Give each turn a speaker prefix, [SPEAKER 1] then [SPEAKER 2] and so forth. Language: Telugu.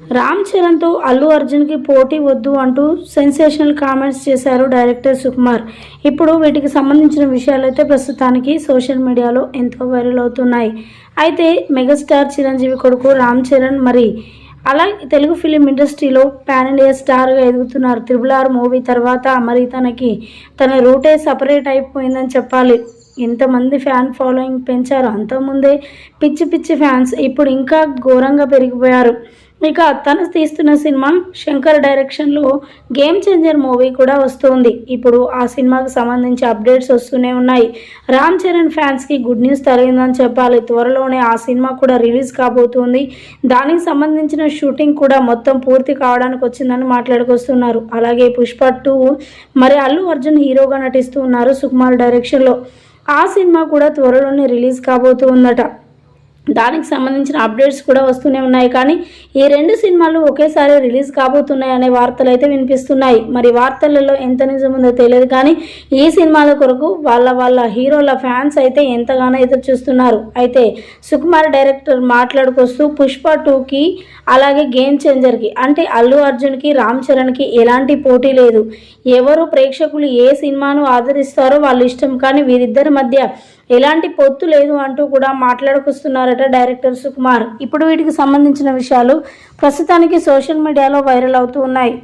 [SPEAKER 1] రామ్ చరణ్తో అల్లు అర్జున్కి పోటీ వద్దు అంటూ సెన్సేషనల్ కామెంట్స్ చేశారు డైరెక్టర్ సుకుమార్. ఇప్పుడు వీటికి సంబంధించిన విషయాలైతే ప్రస్తుతానికి సోషల్ మీడియాలో ఎంతో వైరల్ అవుతున్నాయి. అయితే మెగాస్టార్ చిరంజీవి కొడుకు రామ్ చరణ్ మరి అలా తెలుగు ఫిలిం ఇండస్ట్రీలో పాన్ ఇండియా స్టార్గా ఎదుగుతున్నారు. త్రిబుల్ ఆర్ మూవీ తర్వాత మరి తనకి తన రూటే సపరేట్ అయిపోయిందని చెప్పాలి. ఎంతమంది ఫ్యాన్ ఫాలోయింగ్ పెంచారు. అంతకుముందే పిచ్చి పిచ్చి ఫ్యాన్స్ ఇప్పుడు ఇంకా ఘోరంగా పెరిగిపోయారు. ఇక తను తీస్తున్న సినిమా శంకర్ డైరెక్షన్లో గేమ్ చేంజర్ మూవీ కూడా వస్తుంది. ఇప్పుడు ఆ సినిమాకి సంబంధించి అప్డేట్స్ వస్తూనే ఉన్నాయి. రామ్ చరణ్ ఫ్యాన్స్కి గుడ్ న్యూస్ తగిలిందని చెప్పాలి. త్వరలోనే ఆ సినిమా కూడా రిలీజ్ కాబోతుంది. దానికి సంబంధించిన షూటింగ్ కూడా మొత్తం పూర్తి కావడానికి వచ్చిందని మాట్లాడుకొస్తున్నారు. అలాగే పుష్ప టూ మరి అల్లు అర్జున్ హీరోగా నటిస్తూ ఉన్నారు సుకుమార్ డైరెక్షన్లో. ఆ సినిమా కూడా త్వరలోనే రిలీజ్ కాబోతూ ఉందట. దానికి సంబంధించిన అప్డేట్స్ కూడా వస్తూనే ఉన్నాయి. కానీ ఈ రెండు సినిమాలు ఒకేసారి రిలీజ్ కాబోతున్నాయి అనే వార్తలు అయితే వినిపిస్తున్నాయి. మరి వార్తలలో ఎంత నిజం ఉందో తెలియదు. కానీ ఈ సినిమాల కొరకు వాళ్ళ వాళ్ళ హీరోల ఫ్యాన్స్ అయితే ఎంతగానో ఎదురు చూస్తున్నారు. అయితే సుకుమార్ డైరెక్టర్ మాట్లాడుకొస్తూ పుష్ప టూకి అలాగే గేమ్ చేంజర్కి అంటే అల్లు అర్జున్కి రామ్ చరణ్కి ఎలాంటి పోటీ లేదు. ఎవరు ప్రేక్షకులు ఏ సినిమాను ఆదరిస్తారో వాళ్ళ ఇష్టం. కానీ వీరిద్దరి మధ్య ఎలాంటి పొత్తు లేదు అంటూ కూడా మాట్లాడుకొస్తున్నారట డైరెక్టర్ సుకుమార్. ఇప్పుడు వీటికి సంబంధించిన విషయాలు ప్రస్తుతానికి సోషల్ మీడియాలో వైరల్ అవుతూ ఉన్నాయి.